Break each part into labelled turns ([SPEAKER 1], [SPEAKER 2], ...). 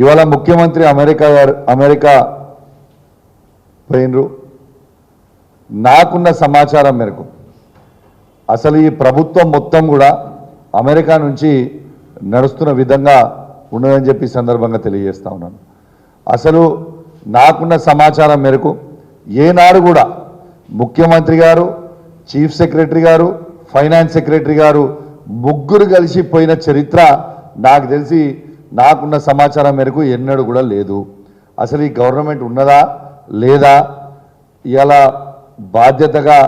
[SPEAKER 1] ఇవాళ ముఖ్యమంత్రి అమెరికా గారు అమెరికా పోయినరు. నాకున్న సమాచారం మేరకు అసలు ఈ ప్రభుత్వం మొత్తం కూడా అమెరికా నుంచి నడుస్తున్న విధంగా ఉండదని చెప్పి సందర్భంగా తెలియజేస్తా ఉన్నాను. అసలు నాకున్న సమాచారం మేరకు ఏనాడు కూడా ముఖ్యమంత్రి గారు చీఫ్ సెక్రటరీ గారు ఫైనాన్స్ సెక్రటరీ గారు ముగ్గురు కలిసి పోయిన చరిత్ర నాకు తెలిసి నాకున్న సమాచారం మేరకు ఎన్నడూ కూడా లేదు. అసలు ఈ గవర్నమెంట్ ఉన్నదా? లేదా? ఇలా బాధ్యతగా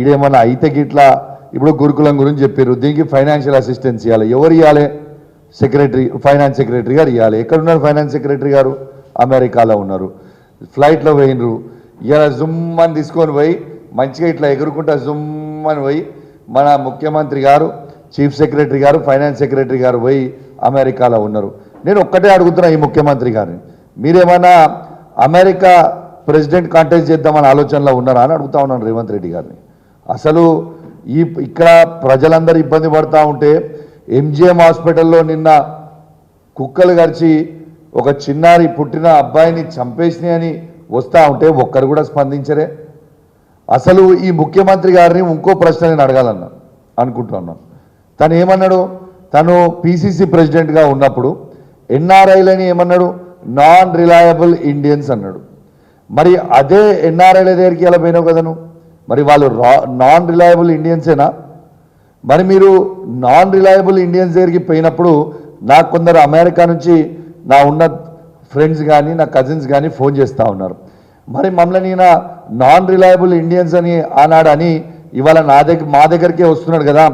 [SPEAKER 1] ఈడేమన్నా అయితే గిట్లా ఇప్పుడు గురుకులం గురించి చెప్పారు దీనికి ఫైనాన్షియల్ అసిస్టెన్స్ ఇవ్వాలి ఎవరు ఇవ్వాలి సెక్రటరీ ఫైనాన్స్ సెక్రటరీ గారు ఇవ్వాలి ఎక్కడున్నారు ఫైనాన్స్ సెక్రటరీ గారు? అమెరికాలో ఉన్నారు. ఫ్లైట్లో పోయినరు. ఇలా జుమ్ అని తీసుకొని పోయి మంచిగా ఇట్లా ఎగురుకుంటా జుమ్ అని పోయి మన ముఖ్యమంత్రి గారు చీఫ్ సెక్రటరీ గారు ఫైనాన్స్ సెక్రటరీ గారు పోయి అమెరికాలో ఉన్నారు. నేను ఒక్కటే అడుగుతున్నా ఈ ముఖ్యమంత్రి గారిని. మీరేమన్నా అమెరికా ప్రెసిడెంట్ కాంటాక్ట్ చేద్దామని ఆలోచనలో ఉన్నారా అని అడుగుతా ఉన్నాను రేవంత్ రెడ్డి గారిని. అసలు ఈ ఇక్కడ ప్రజలందరూ ఇబ్బంది పడతా ఉంటే ఎంజిఎం హాస్పిటల్లో నిన్న కుక్కలు గరిచి ఒక చిన్నారి పుట్టిన అబ్బాయిని చంపేసినాయని అని వస్తూ ఉంటే ఒక్కరు కూడా స్పందించరే. అసలు ఈ ముఖ్యమంత్రి గారిని ఇంకో ప్రశ్న నేను అడగాలన్నా అనుకుంటున్నాను తను ఏమన్నాడు? తను పిసిసి ప్రెసిడెంట్గా ఉన్నప్పుడు ఎన్ఆర్ఐలని ఏమన్నాడు? నాన్ రిలయబుల్ ఇండియన్స్ అన్నాడు. మరి అదే ఎన్ఆర్ఐల దగ్గరికి ఎలా పోయినావు కదను? మరి వాళ్ళు రా నాన్ రిలయబుల్ ఇండియన్సేనా? మరి మీరు నాన్ రిలయబుల్ ఇండియన్స్ దగ్గరికి పోయినప్పుడు నాకు కొందరు అమెరికా నుంచి నా ఉన్న ఫ్రెండ్స్ కానీ నా కజిన్స్ కానీ ఫోన్ చేస్తూ ఉన్నారు. మరి మమ్మల్ని ఈయన నాన్ రిలయబుల్ ఇండియన్స్ అని ఆనాడని అని ఇవాళ నా దగ్గర మా దగ్గరికే వస్తున్నాడు కదా.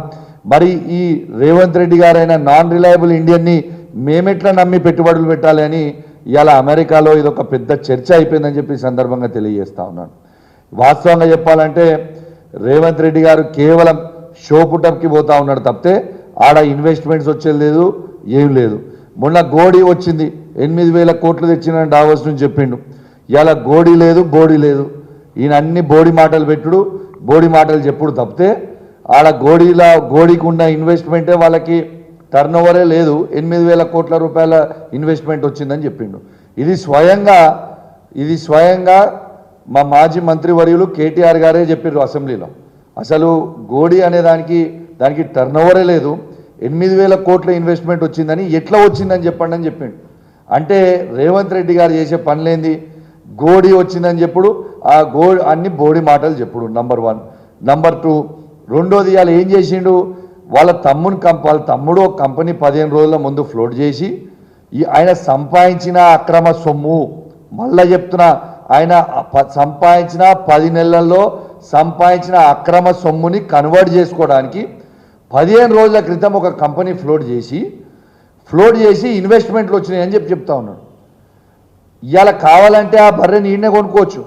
[SPEAKER 1] మరి ఈ రేవంత్ రెడ్డి గారైన నాన్ రిలయబుల్ ఇండియన్ని మేమెట్లా నమ్మి పెట్టుబడులు పెట్టాలి అని ఇవాళ అమెరికాలో ఇది ఒక పెద్ద చర్చ అయిపోయిందని చెప్పి సందర్భంగా తెలియజేస్తా ఉన్నాను. వాస్తవంగా చెప్పాలంటే రేవంత్ రెడ్డి గారు కేవలం షో పుటప్కి పోతా ఉన్నాడు తప్పితే ఆడ ఇన్వెస్ట్మెంట్స్ వచ్చేది లేదు ఏం లేదు. మొన్న గోడీ వచ్చింది ఎనిమిది వేల కోట్లు తెచ్చిన డావోస్ నుంచి చెప్పిండు. ఇలా గోడీ లేదు బోడీ లేదు. ఈయన అన్ని బోడి మాటలు పెట్టుడు బోడి మాటలు చెప్పుడు తప్పితే ఆడ గోడీలా గోడీకి ఉన్న ఇన్వెస్ట్మెంటే వాళ్ళకి టర్న్ ఓవరే లేదు. ఎనిమిది వేల కోట్ల రూపాయల ఇన్వెస్ట్మెంట్ వచ్చిందని చెప్పిండు. ఇది స్వయంగా ఇది స్వయంగా మా మాజీ మంత్రివర్యులు కేటీఆర్ గారే చెప్పారు అసెంబ్లీలో. అసలు గోడి అనే దానికి దానికి టర్న్ ఓవరే లేదు. ఎనిమిది వేల కోట్ల ఇన్వెస్ట్మెంట్ వచ్చిందని ఎట్లా వచ్చిందని చెప్పండి అని చెప్పిండు. అంటే రేవంత్ రెడ్డి గారు చేసే పనులేంది? గోడి వచ్చిందని చెప్పుడు ఆ గో అన్ని బోడి మాటలు చెప్పుడు నంబర్ వన్ నంబర్ టూ రెండోది ఇవాళ ఏం చేసిండు? వాళ్ళ తమ్ముని కంప వాళ్ళ తమ్ముడు ఒక కంపెనీ పదిహేను రోజుల ముందు ఫ్లోట్ చేసి ఈ ఆయన సంపాదించిన అక్రమ సొమ్ము మళ్ళా చెప్తున్నా ఆయన సంపాదించిన పది నెలల్లో సంపాదించిన అక్రమ సొమ్ముని కన్వర్ట్ చేసుకోవడానికి పదిహేను రోజుల క్రితం ఒక కంపెనీ ఫ్లోట్ చేసి ఫ్లోట్ చేసి ఇన్వెస్ట్మెంట్లు వచ్చినాయి అని చెప్పి చెప్తా ఉన్నాడు. ఇవాళ కావాలంటే ఆ బర్రె నీడనే కొనుక్కోవచ్చు.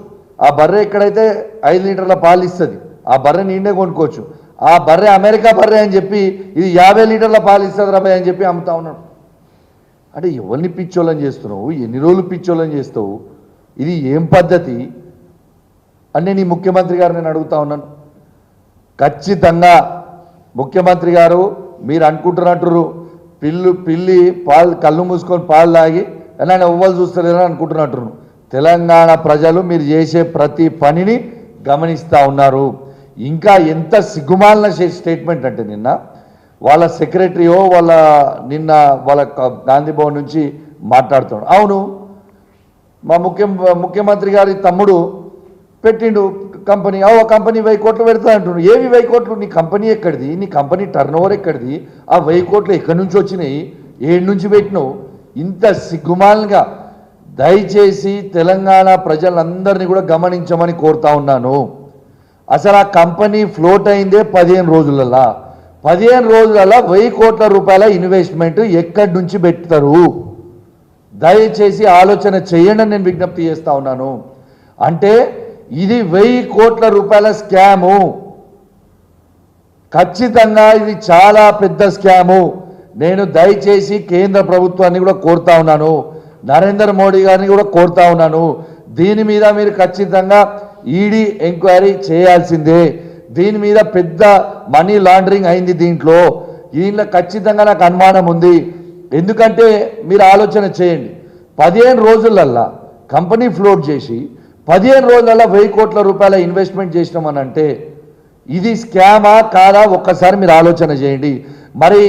[SPEAKER 1] ఆ బర్రె ఎక్కడైతే ఐదు లీటర్ల పాలు ఇస్తుంది ఆ బర్రె నీడనే కొనుక్కోవచ్చు. ఆ బర్రె అమెరికా బర్రె అని చెప్పి ఇది యాభై లీటర్ల పాలు ఇస్తుంది రాబాయ్ అని చెప్పి అమ్ముతా ఉన్నాడు. అంటే ఎవరిని పిచ్చోళ్ళని చేస్తున్నావు? ఎన్ని రోజులు పిచ్చోళ్ళని చేస్తావు? ఇది ఏం పద్ధతి? అని నేను ఈ ముఖ్యమంత్రి గారు నేను అడుగుతా ఉన్నాను. ఖచ్చితంగా ముఖ్యమంత్రి గారు మీరు అనుకుంటున్నట్టు పిల్లు పిల్లి పాలు కళ్ళు మూసుకొని పాలు తాగి నన్ను ఎవ్వరు చూస్తలేరని అనుకుంటున్నట్టు. తెలంగాణ ప్రజలు మీరు చేసే ప్రతి పనిని గమనిస్తూ ఉన్నారు. ఇంకా ఎంత సిగ్గుమాలిన స్టే- స్టేట్మెంట్ అంటే నిన్న వాళ్ళ సెక్రటరీయో వాళ్ళ నిన్న వాళ్ళ గాంధీ భవన్ నుంచి మాట్లాడుతున్నాడు. అవును మా ముఖ్య ముఖ్యమంత్రి గారి తమ్ముడు పెట్టిండు కంపెనీ. ఓ కంపెనీ వెయ్యి కోట్లు పెడతా అంటుండు. ఏవి వెయ్యి కోట్లు? నీ కంపెనీ ఎక్కడిది? నీ కంపెనీ టర్న్ ఓవర్ ఎక్కడిది? ఆ వెయ్యి కోట్లు ఎక్కడి నుంచి వచ్చినాయి? ఏడు నుంచి పెట్టినావు? ఇంత సిగ్గుమాలంగా దయచేసి తెలంగాణ ప్రజలందరినీ కూడా గమనించమని కోరుతా ఉన్నాను. అసలు ఆ కంపెనీ ఫ్లోట్ అయిందే పదిహేను రోజులలో. పదిహేను రోజులలో వెయ్యి కోట్ల రూపాయల ఇన్వెస్ట్మెంట్ ఎక్కడి నుంచి పెడతారు? దయచేసి ఆలోచన చేయండి నేను విజ్ఞప్తి చేస్తా ఉన్నాను. అంటే ఇది వెయ్యి కోట్ల రూపాయల స్కాము. ఖచ్చితంగా ఇది చాలా పెద్ద స్కాము. నేను దయచేసి కేంద్ర ప్రభుత్వాన్ని కూడా కోరుతా ఉన్నాను. నరేంద్ర మోడీ గారిని కూడా కోరుతా ఉన్నాను. దీని మీద మీరు ఖచ్చితంగా ఈడీ ఎంక్వైరీ చేయాల్సిందే. దీని మీద పెద్ద మనీ లాండరింగ్ అయింది దీంట్లో. దీనిలో ఖచ్చితంగా నాకు అనుమానం ఉంది. ఎందుకంటే మీరు ఆలోచన చేయండి. పదిహేను రోజులల్లా కంపెనీ ఫ్లోట్ చేసి పదిహేను రోజులల్లా వెయ్యి కోట్ల రూపాయల ఇన్వెస్ట్మెంట్ చేసినామని అంటే ఇది స్కామా కాదా? ఒక్కసారి మీరు ఆలోచన చేయండి. మరి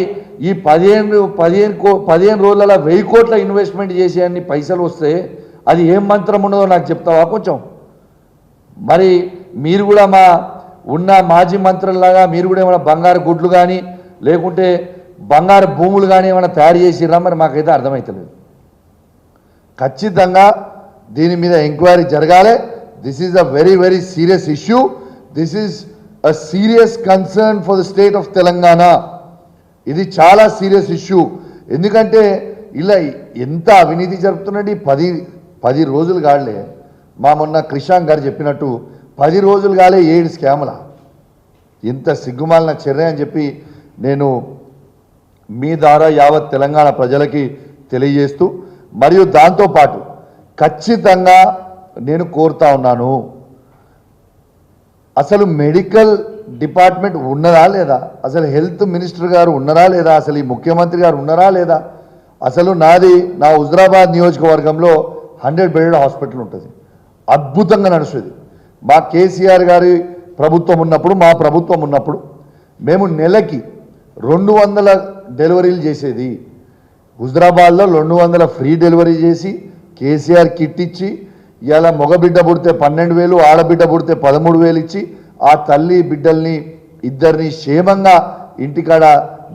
[SPEAKER 1] ఈ పదిహేను పదిహేను కో పదిహేను రోజుల వెయ్యి కోట్ల ఇన్వెస్ట్మెంట్ చేసే అన్ని పైసలు వస్తే అది ఏం మంత్రం ఉన్నదో నాకు చెప్తావా కొంచెం? మరి మీరు కూడా మా ఉన్న మాజీ మంత్రులలాగా మీరు కూడా ఏమైనా బంగారు గుడ్లు కానీ లేకుంటే బంగారు భూములు కానీ ఏమైనా తయారు చేసిరా మరి మాకైతే అర్థమవుతలేదు ఖచ్చితంగా దీని మీద ఎంక్వైరీ జరగాలి. This is a very very serious issue this is a serious concern for the state of Telangana ఇది చాలా సీరియస్ ఇష్యూ ఎందుకంటే ఇలా ఎంత అవినీతి జరుపుతున్నది? పది పది రోజులు కాడలే మా మొన్న క్రిషాంక్ గారు చెప్పినట్టు పది రోజులు కాలే ఏడు స్కాముల. ఇంత సిగ్గుమాలిన చర్య అని చెప్పి నేను మీ ద్వారా యావత్ తెలంగాణ ప్రజలకి తెలియజేస్తూ మరియు దాంతోపాటు ఖచ్చితంగా నేను కోరుతా ఉన్నాను. అసలు మెడికల్ డిపార్ట్మెంట్ ఉన్నదా లేదా? అసలు హెల్త్ మినిస్టర్ గారు ఉన్నారా లేదా? అసలు ఈ ముఖ్యమంత్రి గారు ఉన్నారా లేదా? అసలు నాది నా హుజరాబాద్ నియోజకవర్గంలో హండ్రెడ్ బెడెడ్ హాస్పిటల్ ఉంటుంది. అద్భుతంగా నడుస్తుంది. మా కేసీఆర్ గారి ప్రభుత్వం ఉన్నప్పుడు మా ప్రభుత్వం ఉన్నప్పుడు మేము నెలకి రెండు వందల డెలివరీలు చేసేది. హుజరాబాద్లో రెండు వందల ఫ్రీ డెలివరీ చేసి కేసీఆర్ కిట్ ఇచ్చి ఇలా మగబిడ్డ పుడితే పన్నెండు వేలు ఆడబిడ్డ పుడితే పదమూడు వేలు ఇచ్చి ఆ తల్లి బిడ్డల్ని ఇద్దరిని క్షేమంగా ఇంటికాడ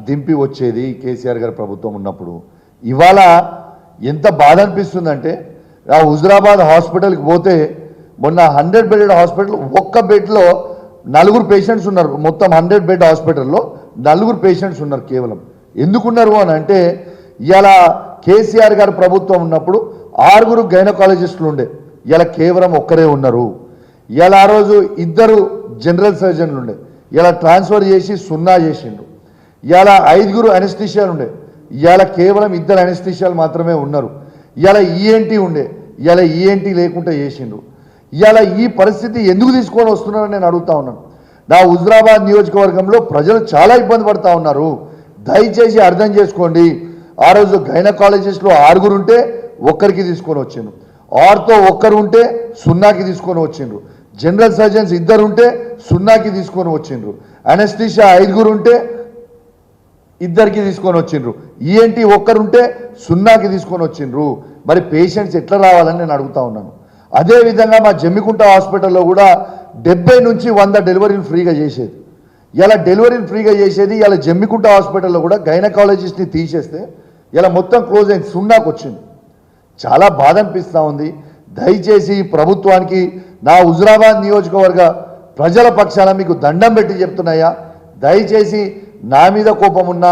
[SPEAKER 1] దింపి వచ్చేది కేసీఆర్ గారి ప్రభుత్వం ఉన్నప్పుడు. ఇవాళ ఎంత బాధ అనిపిస్తుందంటే ఆ హుజరాబాద్ హాస్పిటల్కి పోతే మొన్న హండ్రెడ్ బెడెడ్ హాస్పిటల్ ఒక్క బెడ్లో నలుగురు పేషెంట్స్ ఉన్నారు. మొత్తం హండ్రెడ్ బెడ్ హాస్పిటల్లో నలుగురు పేషెంట్స్ ఉన్నారు కేవలం. ఎందుకున్నారు అని అంటే ఇలా కేసీఆర్ గారు ప్రభుత్వం ఉన్నప్పుడు ఆరుగురు గైనకాలజిస్టులు ఉండే. ఇలా కేవలం ఒక్కరే ఉన్నారు. ఇలా ఆ రోజు ఇద్దరు జనరల్ సర్జన్లు ఉండే. ఇలా ట్రాన్స్ఫర్ చేసి సున్నా చేసిండు ఇలా ఐదుగురు అనెస్థిషియాలు ఉండే. ఇవాళ కేవలం ఇద్దరు అనెస్థిషియాలు మాత్రమే ఉన్నారు. ఇలా ఈఎన్టీ ఉండే. ఇలా ఏంటి లేకుండా చేసిండ్రు. ఇవాళ ఈ పరిస్థితి ఎందుకు తీసుకొని వస్తున్నారని నేను అడుగుతా ఉన్నాను నా హుజరాబాద్ నియోజకవర్గంలో ప్రజలు చాలా ఇబ్బంది పడుతూ ఉన్నారు. దయచేసి అర్థం చేసుకోండి. ఆ రోజు గైనకాలజిస్ట్లో ఆరుగురు ఉంటే ఒక్కరికి తీసుకొని వచ్చిండ్రు. ఆరుతో ఒక్కరు ఉంటే సున్నాకి తీసుకొని వచ్చిండ్రు. జనరల్ సర్జన్స్ ఇద్దరు ఉంటే సున్నాకి తీసుకొని వచ్చిండ్రు. అనెస్టీషియా ఐదుగురు ఉంటే ఇద్దరికి తీసుకొని వచ్చిండ్రు. ఈఎన్టీ ఒక్కరుంటే సున్నాకి తీసుకొని వచ్చిండ్రు. మరి పేషెంట్స్ ఎట్లా రావాలని నేను అడుగుతా ఉన్నాను. అదేవిధంగా మా జమ్మికుంట హాస్పిటల్లో కూడా డెబ్బై నుంచి వంద డెలివరీలు ఫ్రీగా చేసేది. ఇలా డెలివరీని ఫ్రీగా చేసేది ఇలా జమ్మికుంట హాస్పిటల్లో కూడా గైనకాలజిస్ట్ని తీసేస్తే ఇలా మొత్తం క్లోజ్ అయింది సున్నాకు వచ్చింది. చాలా బాధ అనిపిస్తూ ఉంది. దయచేసి ప్రభుత్వానికి నా హుజురాబాద్ నియోజకవర్గ ప్రజల పక్షాన మీకు దండం పెట్టి చెప్తున్నాయా దయచేసి నా మీద కోపం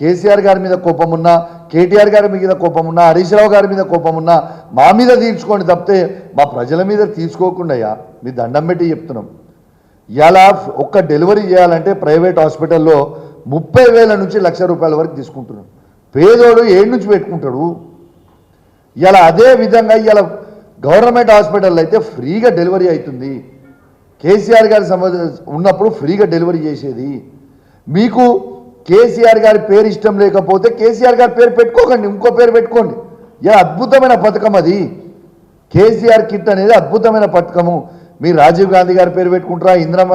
[SPEAKER 1] కేసీఆర్ గారి మీద కోపం కేటీఆర్ గారి మీద కోపమున్నా హరీష్ రావు గారి మీద కోపం మా మీద తీర్చుకోండి తప్పితే మా ప్రజల మీద తీసుకోకుండా మీ దండం పెట్టి చెప్తున్నాం. ఇలా ఒక్క డెలివరీ చేయాలంటే ప్రైవేట్ హాస్పిటల్లో ముప్పై వేల నుంచి లక్ష రూపాయల వరకు తీసుకుంటున్నాం. పేదోడు ఏడు నుంచి పెట్టుకుంటాడు. ఇలా అదే విధంగా ఇలా గవర్నమెంట్ హాస్పిటల్లో అయితే ఫ్రీగా డెలివరీ అవుతుంది. కేసీఆర్ గారి సంబంధ ఉన్నప్పుడు ఫ్రీగా డెలివరీ చేసేది. మీకు కేసీఆర్ గారి పేరు ఇష్టం లేకపోతే కేసీఆర్ గారి పేరు పెట్టుకోకండి ఇంకో పేరు పెట్టుకోండి. ఇలా అద్భుతమైన పథకం అది. కేసీఆర్ కిట్ అనేది అద్భుతమైన పథకము. మీరు రాజీవ్ గాంధీ గారి పేరు పెట్టుకుంటారా ఇందిరమ్మ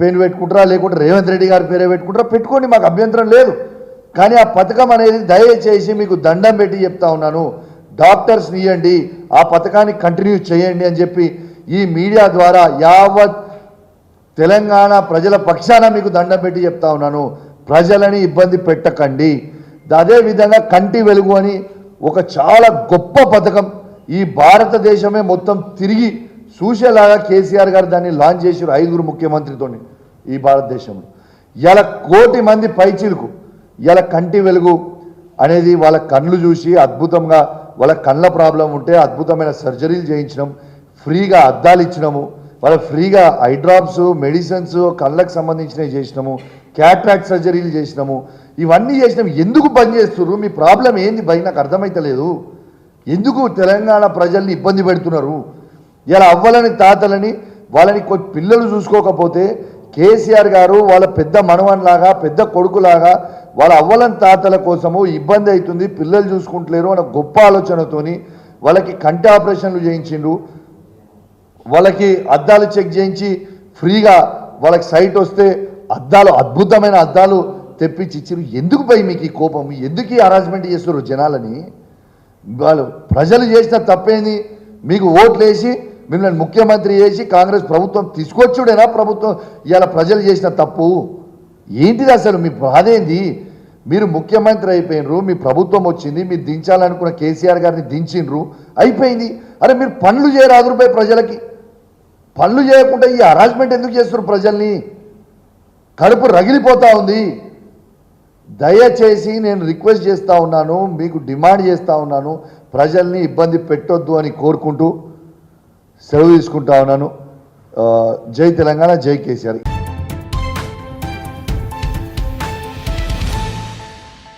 [SPEAKER 1] పేరు పెట్టుకుంటారా లేకుంటే రేవంత్ రెడ్డి గారి పేరు పెట్టుకుంటారా పెట్టుకోండి మాకు అభ్యంతరం లేదు. కానీ ఆ పథకం అనేది దయచేసి మీకు దండం పెట్టి చెప్తా ఉన్నాను. డాక్టర్స్ ఇవ్వండి ఆ పథకాన్ని కంటిన్యూ చేయండి అని చెప్పి ఈ మీడియా ద్వారా యావత్ తెలంగాణ ప్రజల పక్షాన మీకు దండం పెట్టి చెప్తా ఉన్నాను. ప్రజలని ఇబ్బంది పెట్టకండి. అదే విధంగా కంటి వెలుగు అని ఒక చాలా గొప్ప పథకం ఈ భారతదేశమే మొత్తం తిరిగి చూసేలాగా కేసీఆర్ గారు దాన్ని లాంచ్ చేశారు ఐదుగురు ముఖ్యమంత్రితోని ఈ భారతదేశంలో. ఇలా కోటి మంది పైచిలుకు ఇలా కంటి వెలుగు అనేది వాళ్ళ కళ్ళు చూసి అద్భుతంగా వాళ్ళ కళ్ళ ప్రాబ్లం ఉంటే అద్భుతమైన సర్జరీలు చేయించడం ఫ్రీగా అద్దాలు ఇచ్చినాము. వాళ్ళు ఫ్రీగా ఐ డ్రాప్స్ మెడిసిన్స్ కళ్ళకు సంబంధించినవి చేసినాము క్యాట్రాక్ట్ సర్జరీలు చేసినాము. ఇవన్నీ చేసినాము. ఎందుకు పని చేస్తున్నారు మీ ప్రాబ్లం ఏంది? భయ నాకు అర్థమైతలేదు. ఎందుకు తెలంగాణ ప్రజల్ని ఇబ్బంది పెడుతున్నారు? ఇలా అవ్వాలని తాతలని వాళ్ళని కొద్ది పిల్లలు చూసుకోకపోతే కేసీఆర్ గారు వాళ్ళ పెద్ద మనవన్లాగా పెద్ద కొడుకులాగా వాళ్ళ అవ్వలని తాతల కోసము ఇబ్బంది అవుతుంది పిల్లలు చూసుకుంటలేరు అన్న గొప్ప ఆలోచనతోని వాళ్ళకి కంటి ఆపరేషన్లు చేయించిండు వాళ్ళకి అద్దాలు చెక్ చేయించి ఫ్రీగా వాళ్ళకి సైట్ వస్తే అద్దాలు అద్భుతమైన అద్దాలు తెప్పించి ఇచ్చిర్రు ఎందుకు పోయి మీకు ఈ కోపం? ఎందుకు ఈ హరాస్మెంట్ చేస్తారు జనాలని? వాళ్ళు ప్రజలు చేసిన తప్పేంది? మీకు ఓట్లు వేసి మిమ్మల్ని ముఖ్యమంత్రి చేసి కాంగ్రెస్ ప్రభుత్వం తీసుకొచ్చుడేనా ప్రభుత్వం? ఇవాళ ప్రజలు చేసిన తప్పు. ఏంటిది అసలు? మీ బాధేంది మీరు ముఖ్యమంత్రి అయిపోయినరు మీ ప్రభుత్వం వచ్చింది మీరు దించాలనుకున్న కేసీఆర్ గారిని దించిండ్రు అయిపోయింది. అరే మీరు పనులు చేయరాదు ప్రజలకి. పనులు చేయకుండా ఈ హరాజ్మెంట్ ఎందుకు చేస్తున్నారు ప్రజల్ని? కడుపు రగిలిపోతూ ఉంది. దయచేసి నేను రిక్వెస్ట్ చేస్తూ ఉన్నాను మీకు డిమాండ్ చేస్తూ ఉన్నాను ప్రజల్ని ఇబ్బంది పెట్టొద్దు అని కోరుకుంటూ సెలవు తీసుకుంటా ఉన్నాను. జై తెలంగాణ జై కేసీఆర్.